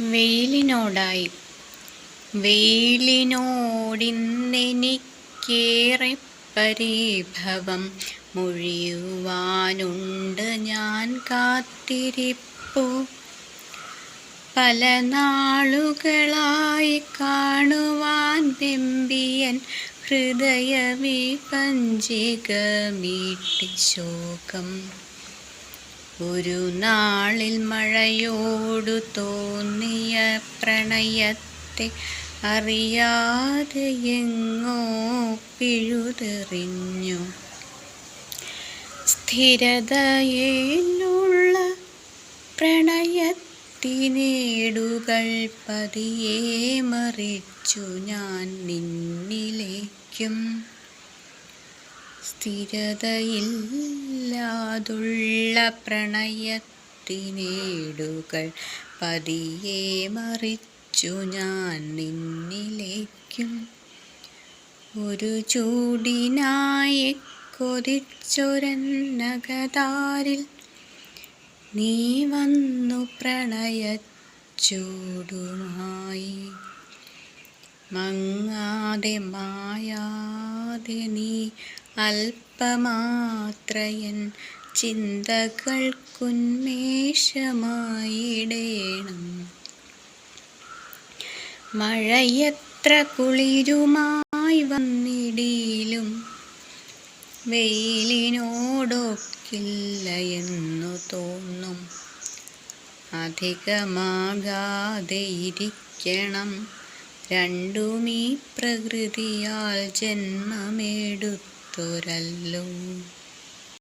വെയിലിനോടായി. വെയിലിനോടിന്നെനിക്കേറെ പരിഭവം. മൊഴിയുവാനുണ്ട് ഞാൻ കാത്തിരിപ്പു. പല നാളുകളായി കാണുവാൻ വെമ്പിയൻ ഹൃദയവിപഞ്ചികമീട്ടി ശോകം. ഒരു നാളിൽ മഴയോടു തോന്നിയ പ്രണയത്തെ അറിയാതെ എങ്ങോ പിഴുതെറിഞ്ഞു. സ്ഥിരതയിലുള്ള പ്രണയത്തിനേടുകൾ പതിയെ മറിച്ചു ഞാൻ നിന്നിലേക്കും. സ്ഥിരതയില്ലാതുള്ള പ്രണയത്തിനേടുകൾ പതിയെ മറിച്ചു ഞാൻ നിന്നിലേക്കും. ഒരു ചൂടിനായി കൊതിച്ചൊരന്നകതാരിൽ നീ വന്നു പ്രണയച്ചൂടുമായി. മങ്ങാതെ മായാതെ നീ അല്പമാത്രയൻ ചിന്തകൾക്കുന്മേഷമായിടേണം. മഴയത്ര കുളിരുമായി വന്നിടിയിലും വെയിലിനോടൊക്കില്ല എന്നു തോന്നും. അധികമാകാതെ ഇരിക്കണം. രണ്ടുമീ പ്രകൃതിയാൽ ജന്മമെടുത്തൊരല്ലോ.